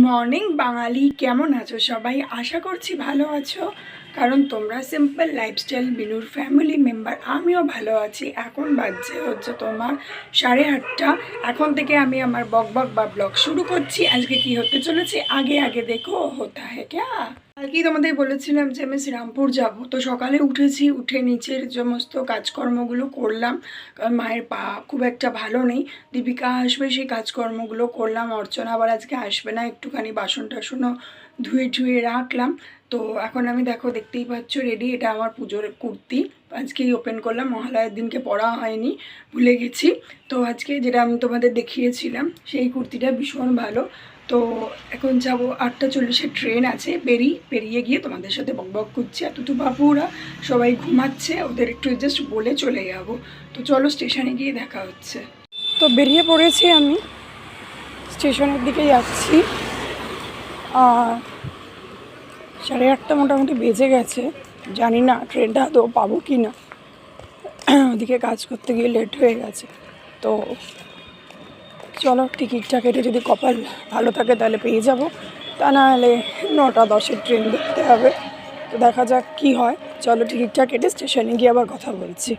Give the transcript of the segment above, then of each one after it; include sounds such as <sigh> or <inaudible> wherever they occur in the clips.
Morning বাঙালি কেমন আছো সবাই? আশা করছি ভালো আছো। কারণ তোমরা সিম্পল লাইফস্টাইল বিনুর ফ্যামিলি মেম্বার আমিও ভালো আছি। এখন বাজছে হচ্ছে তোমার সাড়ে আটটা। এখন থেকে আমি আমার বক বক বা ব্লগ শুরু করছি। আজকে কি হতে চলেছে? আগে আগে দেখো হতা হ্যাঁ ক্যা? কালকেই তোমাদের বলেছিলাম যে আমি শ্রীরামপুর যাব। তো সকালে উঠেছি, উঠে নিচের সমস্ত কাজকর্মগুলো করলাম। কারণ মায়ের পা খুব একটা ভালো নেই। দীপিকা আসবে, সেই কাজকর্মগুলো করলাম। অর্চনা আবার আজকে আসবে না। একটুখানি বাসন টাসনও ধুয়ে ধুয়ে রাখলাম। তো এখন আমি দেখো, দেখতেই পাচ্ছ রেডি এটা আমার পুজোর কুর্তি। আজকেই ওপেন করলাম, মহালয়ার দিনকে পরা হয়নি, ভুলে গেছি। তো আজকে যেটা আমি তোমাদের দেখিয়েছিলাম, সেই কুর্তিটা ভীষণ ভালো। তো এখন যাব, আটটা চল্লিশে ট্রেন আছে বেরিয়ে বেরিয়ে গিয়ে তোমাদের সাথে বক বক করছি। আর তুতু বাবুরা সবাই ঘুমাচ্ছে, ওদের একটু জাস্ট বলে চলে যাব। তো চলো স্টেশনে গিয়ে দেখা হচ্ছে। তো বেরিয়ে পড়েছি আমি স্টেশনের দিকে যাচ্ছি। আর সাড়ে আটটা মোটামুটি বেজে গেছে। জানি না ট্রেনটা তো পাবো কি না। ওদিকে কাজ করতে গিয়ে লেট হয়ে গেছে। তো চলো টিকিটটা কেটে যদি কপাল ভালো থাকে তাহলে পেয়ে যাব। তা না হলে নটা দশের ট্রেন দেখতে হবে। তো দেখা যাক কি হয়। চলো টিকিটটা কেটে স্টেশনে গিয়ে আবার কথা বলছি।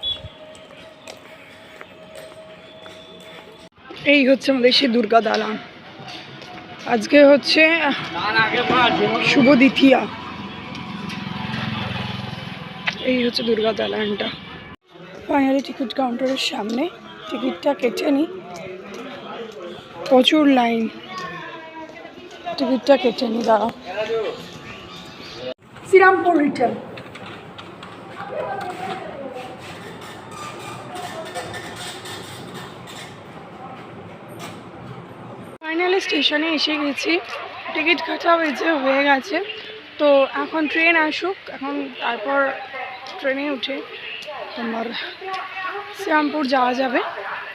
এই হচ্ছে আমাদের সেই দুর্গা দালান। আজকে হচ্ছে শুভ দ্বিতীয়া এই হচ্ছে দুর্গা দালানটা। ফাইনালি টিকিট কাউন্টারের সামনে। টিকিটটা কেটে নিই প্রচুর লাইন টিকিটটা কেটে নি, দাঁড়াও। শ্রীরামপুর রিটার্ন ফাইনালি স্টেশনে এসে গেছি। টিকিট কাটা হয়েছে, হয়ে গেছে। তো এখন ট্রেন আসুক, এখন তারপর ট্রেনে উঠে তোমার শ্রীরামপুর যাওয়া যাবে।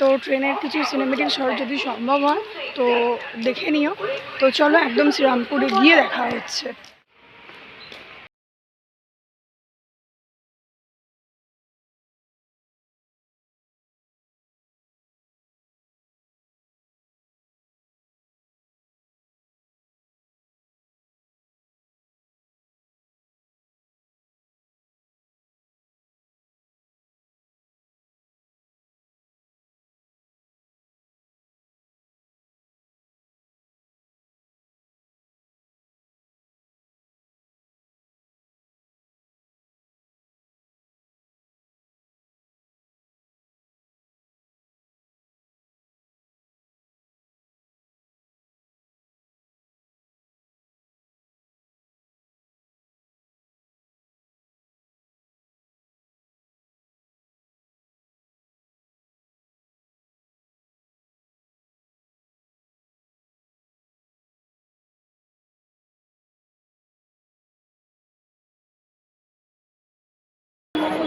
তো ট্রেনের কিছু সিনেমেটিক শট যদি সম্ভব হয়, তো দেখে নিও। তো চলো একদম শ্রীরামপুরে গিয়ে দেখা হচ্ছে।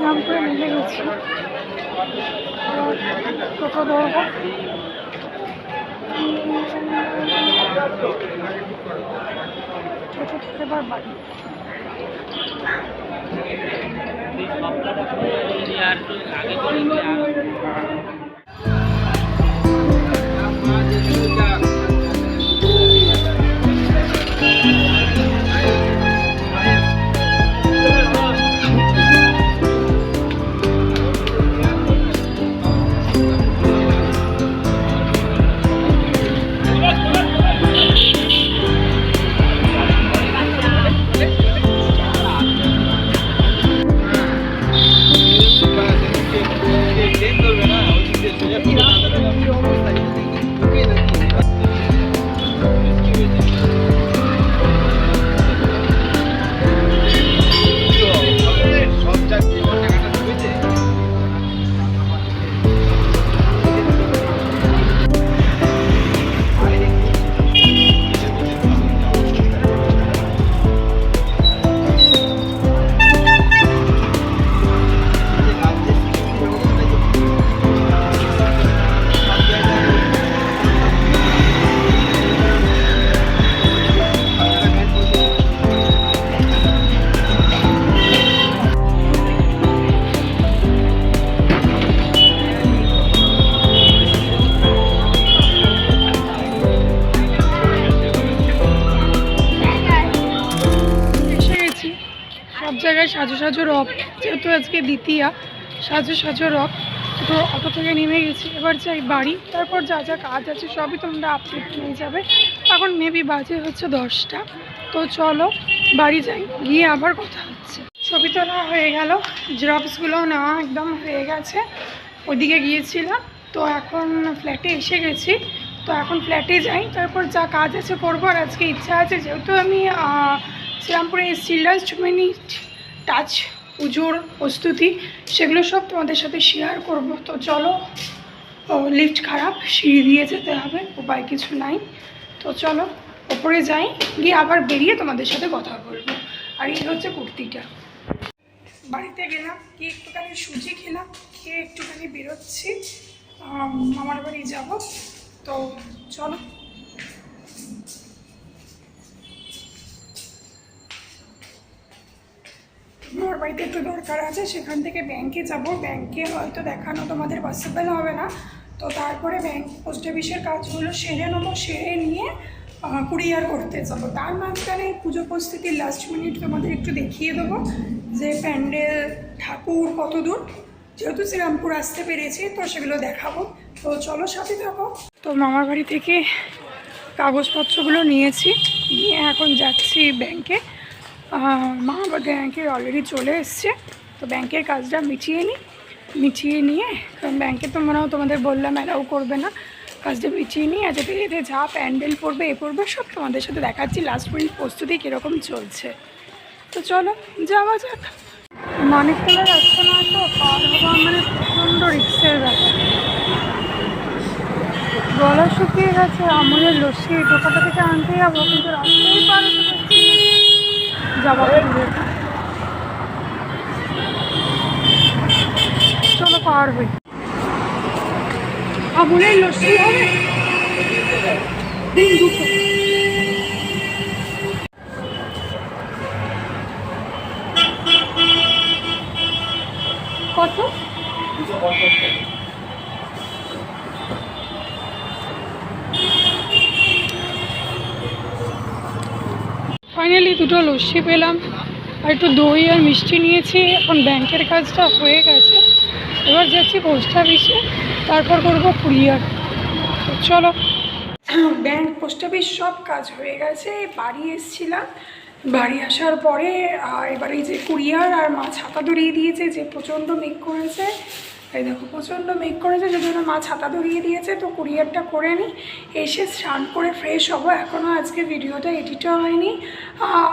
নাম করে নেমে গেছি। টোটো ধরবো টোটো থেকে এবার বাড়ি। সাজো সাজো রব যেহেতু আজকে দ্বিতীয়া, সাজো সাজো রব তো অটো থেকে নেমে গেছি। এবার যাই বাড়ি, তারপর যা যা কাজ আছে সবই তোমরা আপডেট নিয়ে যাবে। এখন মেবি বাজে হচ্ছে দশটা। তো চলো বাড়ি যাই, গিয়ে আবার কথা হচ্ছে। ছবি তোলা হয়ে গেল জেরক্সগুলো নেওয়া একদম হয়ে গেছে। ওদিকে গিয়েছিলাম, তো এখন ফ্ল্যাটে এসে গেছি। তো এখন ফ্ল্যাটে যাই, তারপর যা কাজ আছে করব। আর আজকে ইচ্ছা আছে, যেহেতু আমি শ্রীরামপুরে লাস্ট মিনিট টাচ পুজোর প্রস্তুতি, সেগুলো সব তোমাদের সাথে শেয়ার করব। তো চলো লিফট খারাপ, সিঁড়ি দিয়ে যেতে হবে, উপায় কিছু নাই। তো চলো, ওপরে যাই, গিয়ে আবার বেরিয়ে তোমাদের সাথে কথা বলব। আর এই হচ্ছে কুর্তিটা। বাড়িতে গেলাম, গিয়ে একটুখানি সুজি খেলাম, খেয়ে একটুখানি বেরোচ্ছি। মামার বাড়ি যাব। তো চলো। বাড়িতে একটু দরকার আছে, সেখান থেকে ব্যাংকে যাব। ব্যাংকে হয়তো দেখানো তোমাদের পসিবল হবে না। তো তারপরে ব্যাংক পোস্ট অফিসের কাজগুলো সেরে নেব, সেরে নিয়ে কুরিয়ার করতে যাব। তার মাঝখানে পুজো প্রস্তুতির লাস্ট মিনিট তোমাদের একটু দেখিয়ে দেবো যে প্যান্ডেল, ঠাকুর কত দূর। যেহেতু শ্রীরামপুর আসতে পেরেছি, তো সেগুলো দেখাবো। তো চলো সাথে থাকো। তো মামার বাড়ি থেকে কাগজপত্রগুলো নিয়েছি। নিয়ে এখন যাচ্ছি ব্যাংকে মা ব্যাংকে অলরেডি চলে এসছে, তো ব্যাংকের কাজটা মিটিয়ে নিই মিটিয়ে নিয়ে, কারণ ব্যাংকে তো মনে হয় তোমাদের বললাম অ্যালাউ করবে না, কাজটা মিটিয়ে নিই আর যেতে যেতে যা প্যান্ডেল পড়বে, এ পড়বে, সব তোমাদের সাথে দেখাচ্ছি লাস্ট মিনিট প্রস্তুতি কীরকম চলছে। তো চলো, যাওয়া যাক। মানিকতলা রাস্তা না তো, পার মানে প্রচণ্ড রিক্সের ব্যাপার। গলা শুকিয়ে গেছে, আমুলের লস্যি দোকানটা থেকে আনতে যাব, কিন্তু পারছি দূরে চলো পার হই। আমুলের লস্যি হবে দিন দুটো কত ফাইনালি দুটো লস্যি পেলাম, আর একটু দই আর মিষ্টি নিয়েছি। এখন ব্যাংকের কাজটা হয়ে গেছে। এবার যাচ্ছি পোস্ট অফিসে তারপর করব কুরিয়ার চলো। ব্যাংক পোস্ট অফিস সব কাজ হয়ে গেছে, বাড়ি এসেছিলাম। বাড়ি আসার পরে এবার যে কুরিয়ার আর মা ছাতা ধরিয়ে দিয়েছে, যে প্রচণ্ড মেঘ করেছে এই দেখো, প্রচণ্ড মেঘ করেছে যে জন্য মা ছাতা ধরিয়ে দিয়েছে। তো কুরিয়ারটা করে নিই এসে স্নান করে ফ্রেশ হব। এখনও আজকে ভিডিওটা এডিটও হয়নি।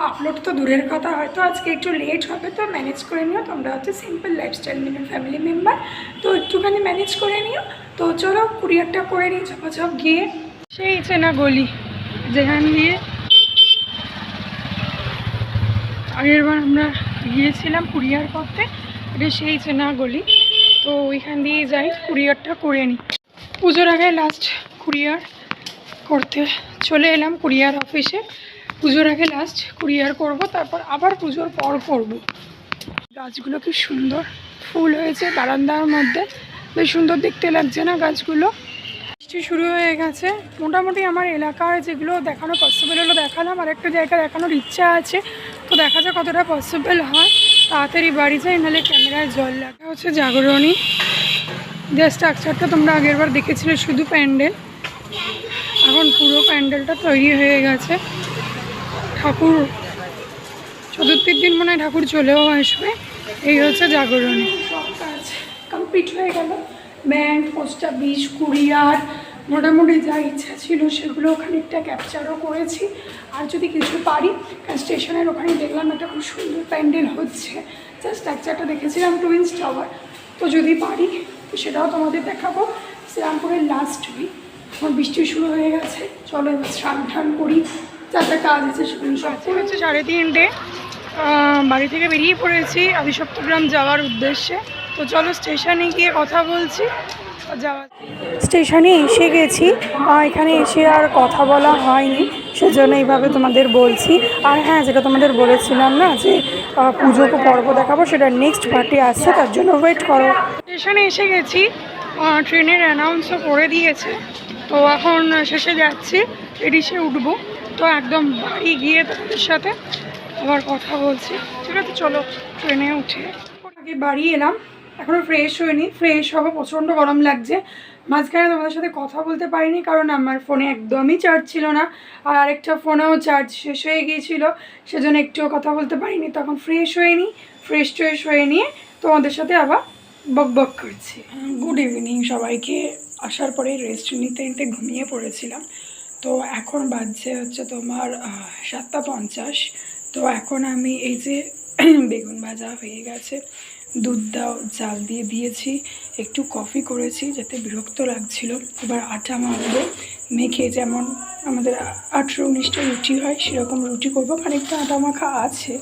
আপলোড তো দূরের কথা, হয়তো আজকে একটু লেট হবে, তো ম্যানেজ করে নিও। তোমরা হচ্ছে simple lifestyle minute family member তো একটুখানি ম্যানেজ করে নিও। তো চলো, কুরিয়ারটা করে নিই ঝপাঝপ গিয়ে। সেই চেনা গলি, যেখান দিয়ে আগের বার আমরা গিয়েছিলাম কুরিয়ার করতে, এটা সেই চেনা গলি। তো ওইখান দিয়ে যাই, কুরিয়ারটা করে নিই। পুজোর আগে লাস্ট কুরিয়ার করতে চলে এলাম কুরিয়ার অফিসে পুজোর আগে লাস্ট কুরিয়ার করব, তারপর আবার পুজোর পর করব। গাছগুলো কি সুন্দর ফুল হয়েছে বারান্দার মধ্যে। বেশ সুন্দর দেখতে লাগছে না গাছগুলো? বৃষ্টি শুরু হয়ে গেছে। মোটামুটি আমার এলাকার যেগুলো দেখানো পসিবল হলো দেখালাম। আর একটা জায়গা দেখানোর ইচ্ছা আছে। তো দেখা যাক কতটা পসিবল হয়। তাড়াতাড়ি বাড়ি যাই, নাহলে ক্যামেরায় জল লাগা। হচ্ছে জাগরণী। যে স্ট্রাকচারটা তোমরা আগেরবার দেখেছিলে, শুধু প্যান্ডেল। এখন পুরো প্যান্ডেলটা তৈরি হয়ে গেছে। ঠাকুর, চতুর্থীর দিন মনে হয় ঠাকুর চলেও আসবে। এই হচ্ছে জাগরণী। সব কাজ কমপ্লিট হয়ে গেল। ব্যাংক, পোস্ট অফিস, কুরিয়ার মোটামুটি যা ইচ্ছা ছিল সেগুলো খানিকটা ক্যাপচারও করেছি। আর যদি কিছু পারি, কারণ স্টেশনের ওখানে দেখলাম একটা খুব সুন্দর প্যান্ডেল হচ্ছে। যা স্ট্রাকচারটা দেখেছিলাম টুইন্স টাওয়ার তো যদি পারি, তো সেটাও তোমাদের দেখাবো। শ্রীরামপুরের লাস্ট উইক আমার বৃষ্টি শুরু হয়ে গেছে। চলো এবার স্নান টান করি। যা যা কাজ আছে সেগুলো সব হচ্ছে সাড়ে তিনটে। বাড়ি থেকে বেরিয়ে পড়েছি আদিসপ্তগ্রাম যাওয়ার উদ্দেশ্যে। তো চলো স্টেশনে গিয়ে কথা বলছি। স্টেশনে এসে গেছি। এখানে এসে আর কথা বলা হয়নি সেজন্য এইভাবে তোমাদের বলছি। আর হ্যাঁ যেটা তোমাদের বলেছিলাম না যে পুজো পর্ব দেখাবো সেটা নেক্সট পার্টি আসছে তার জন্য ওয়েট করো। স্টেশনে এসে গেছি ট্রেনের অ্যানাউন্সও করে দিয়েছে। তো এখন শেষে যাচ্ছি এডিসে উঠবো। তো একদম বাড়ি গিয়ে তাদের সাথে আবার কথা বলছি। ঠিক আছে চলো ট্রেনে উঠে। আগে বাড়ি এলাম। এখনও ফ্রেশ হয়নি। ফ্রেশ হব, প্রচণ্ড গরম লাগছে। মাঝখানে তোমাদের সাথে কথা বলতে পারিনি কারণ আমার ফোনে একদমই চার্জ ছিল না। আর আরেকটা ফোনেও চার্জ শেষ হয়ে গিয়েছিল, সেজন্য একটুও কথা বলতে পারিনি। তখন ফ্রেশ হয়ে নিই ফ্রেশ ট্রেশ হয়ে নিয়ে তোমাদের সাথে আবার বক বক করছি। গুড ইভিনিং সবাইকে। আসার পরে রেস্ট নিতে নিতে ঘুমিয়ে পড়েছিলাম। তো এখন বাজছে হচ্ছে তোমার সাতটা পঞ্চাশ। তো এখন আমি এই যে <clears throat> বেগুন ভাজা হয়ে গেছে। দুধ দাও, জাল দিয়ে দিয়েছি, একটু কফি করেছি যাতে বিরক্ত লাগছিল। এবার আটা মাখবো। মেখে যেমন আমাদের আঠেরো উনিশটা রুটি হয়, সেরকম রুটি করব। খানিকটা আটা মাখা আছে,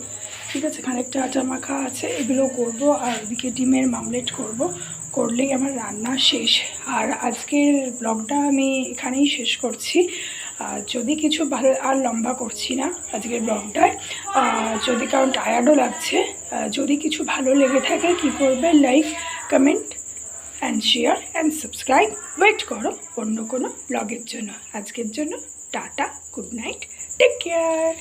ঠিক আছে? খানিকটা আটা মাখা আছে, এগুলো করব আর এদিকে ডিমের মামলেট করব। করলেই আমার রান্না শেষ। আর আজকের ব্লগটা আমি এখানেই শেষ করছি। যদি কিছু ভালো আর লম্বা করছি না আজকের ব্লগটায় যদি কারণ টায়ার্ডও লাগছে যদি কিছু ভালো লেগে থাকে কি করবে? Like comment and share and subscribe wait করো অন্য কোনো ব্লগের জন্য। আজকের জন্য tata good night take care